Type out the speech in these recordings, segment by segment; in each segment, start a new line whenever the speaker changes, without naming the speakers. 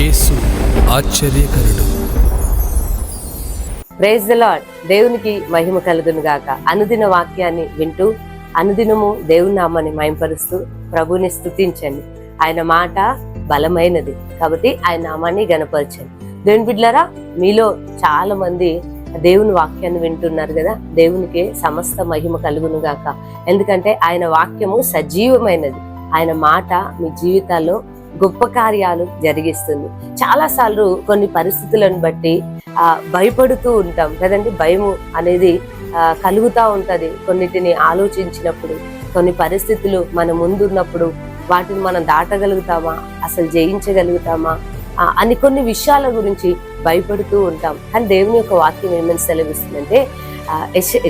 యేసు ఆశ్చర్యకరుడు.
Praise the lord దేవునికి మహిమ కలుగును గాక. అనుదిన వాక్యాన్ని వింటూ అనుదినము దేవుని నామాన్ని మయంపరుస్తూ ప్రభుని స్తుతించండి. ఆయన మాట బలమైనది. కాబట్టి ఆయన నామాన్ని గనపరచండి దేవుని బిడ్లరా మీలో చాలా మంది దేవుని వాక్యాన్ని వింటున్నారు కదా. దేవునికి సమస్త మహిమ కలుగును గాక. ఎందుకంటే ఆయన వాక్యము సజీవమైనది. ఆయన మాట మీ జీవితాల్లో గొప్ప కార్యాలు జరిగిస్తుంది. చాలాసార్లు కొన్ని పరిస్థితులను బట్టి ఆ భయపడుతూ ఉంటాం. కదండి? భయము అనేది కలుగుతూ ఉంటుంది. కొన్నిటిని ఆలోచించినప్పుడు కొన్ని పరిస్థితులు మన ముందున్నప్పుడు వాటిని మనం దాటగలుగుతామా? అసలు జయించగలుగుతామా? అని కొన్ని విషయాల గురించి భయపడుతూ ఉంటాం. కానీ దేవుని యొక్క వాక్యం ఏమని సెలవిస్తుందంటే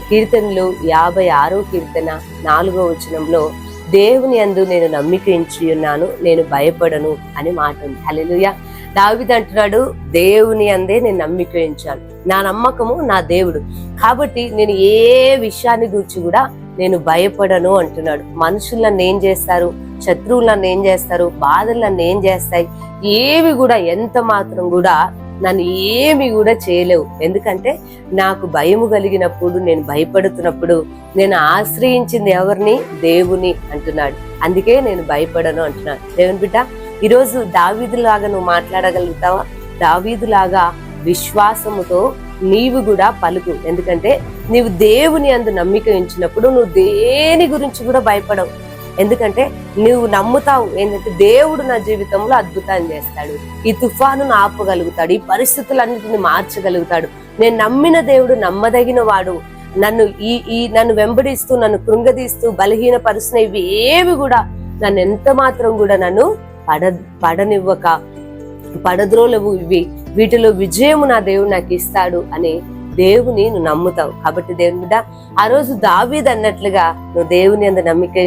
కీర్తనలు యాభై ఆరో కీర్తన నాలుగో వచనంలో దేవుని అందు నేను నమ్మికించి ఉన్నాను నేను భయపడను అని మాట ఉంది. హలెలుయ దావిది అంటున్నాడు దేవుని అందే నేను నమ్మికించాను నా నమ్మకము నా దేవుడు. కాబట్టి నేను ఏ విషయాన్ని గురించి కూడా నేను భయపడను అంటున్నాడు. మనుషులను ఏం చేస్తారు? శత్రువులను ఏం చేస్తారు? బాధలను ఏం చేస్తాయి? ఏవి కూడా ఎంత మాత్రం కూడా నన్ను ఏమి కూడా చేయలేవు. ఎందుకంటే నాకు భయము కలిగినప్పుడు నేను భయపడుతున్నప్పుడు నేను ఆశ్రయించింది ఎవరిని? దేవుని అంటున్నాడు. అందుకే నేను భయపడను అంటున్నాను దేవుని బిడ్డ ఈరోజు దావీదులాగా నువ్వు మాట్లాడగలుగుతావా? దావీదులాగా విశ్వాసముతో నీవు కూడా పలుకు. ఎందుకంటే నీవు దేవుని అందు నమ్మిక ఉంచినప్పుడు నువ్వు దేని గురించి కూడా భయపడవు. ఎందుకంటే నువ్వు నమ్ముతావు ఏంటంటే దేవుడు నా జీవితంలో అద్భుతాన్ని చేస్తాడు. ఈ తుఫాను ఆపగలుగుతాడు. ఈ పరిస్థితులన్నిటిని మార్చగలుగుతాడు. నేను నమ్మిన దేవుడు నమ్మదగిన వాడు. నన్ను ఈ ఈ నన్ను వెంబడిస్తూ నన్ను కృంగదీస్తూ బలహీన పరుస్తున్న ఇవి ఏవి కూడా నన్ను ఎంత మాత్రం కూడా నన్ను పడ పడనివ్వక పడద్రోలవు. ఇవి వీటిలో విజయము నా దేవుడు నాకు ఇస్తాడు అని దేవుని నువ్వు నమ్ముతావు. కాబట్టి దేవుని మీద ఆ రోజు దావీద్ అన్నట్లుగా నువ్వు దేవుని అందు నమ్మిక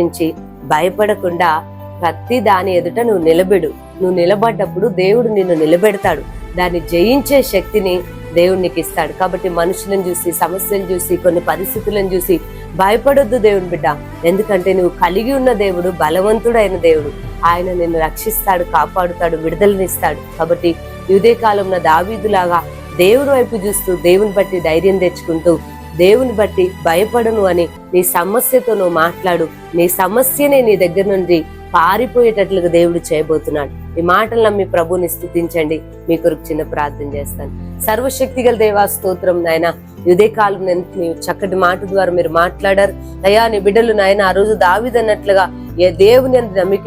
భయపడకుండా ప్రతి దాని ఎదుట నువ్వు నిలబెడు. నువ్వు నిలబడ్డప్పుడు దేవుడు నిన్ను నిలబెడతాడు. దాన్ని జయించే శక్తిని దేవుడు నీకు ఇస్తాడు. కాబట్టి మనుషులను చూసి సమస్యలు చూసి కొన్ని పరిస్థితులను చూసి భయపడొద్దు దేవుని బిడ్డ. ఎందుకంటే నువ్వు కలిగి ఉన్న దేవుడు బలవంతుడైన దేవుడు. ఆయన నిన్ను రక్షిస్తాడు కాపాడుతాడు విడుదలనిస్తాడు. కాబట్టి యుదే కాలంలో దావీదులాగా దేవుడి వైపు చూస్తూ దేవుని బట్టి ధైర్యం తెచ్చుకుంటూ దేవుని బట్టి భయపడను అని నీ సమస్యతో నువ్వు మాట్లాడు. నీ సమస్యనే నీ దగ్గర నుండి పారిపోయేటట్లుగా దేవుడు చేయబోతున్నాడు. ఈ మాటలు నమ్మి ప్రభుని స్థుతించండి. మీ కొరకు చిన్న ప్రార్థన చేస్తాను. సర్వశక్తి గల దేవా స్తోత్రం నాయన. ఇదే కాలం నేను చక్కటి మాట ద్వారా మీరు మాట్లాడారు. అయ్యా నీ బిడ్డలు నాయన ఆ రోజు దావిదన్నట్లుగా ఏ దేవుని అందు నమ్మిక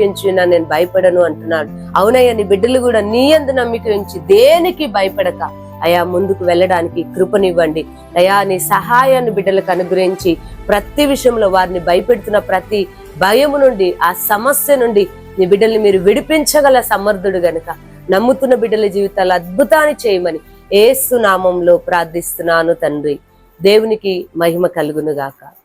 నేను భయపడను అంటున్నాడు. అవునయ్యా నీ బిడ్డలు కూడా నీ అందు నమ్మిక ఉంచి దేనికి భయపడక? అయా ముందుకు వెళ్ళడానికి కృపనివ్వండి. అయా నీ సహాయాన్ని బిడ్డలకు అనుగ్రహించి ప్రతి విషయంలో వారిని భయపెడుతున్న ప్రతి భయము నుండి ఆ సమస్య నుండి నీ బిడ్డల్ని మీరు విడిపించగల సమర్థుడు గనుక. నమ్ముతున్న బిడ్డల జీవితాలు అద్భుతాన్ని చేయమని ఏసునామంలో ప్రార్థిస్తున్నాను తండ్రి. దేవునికి మహిమ కలుగును గాక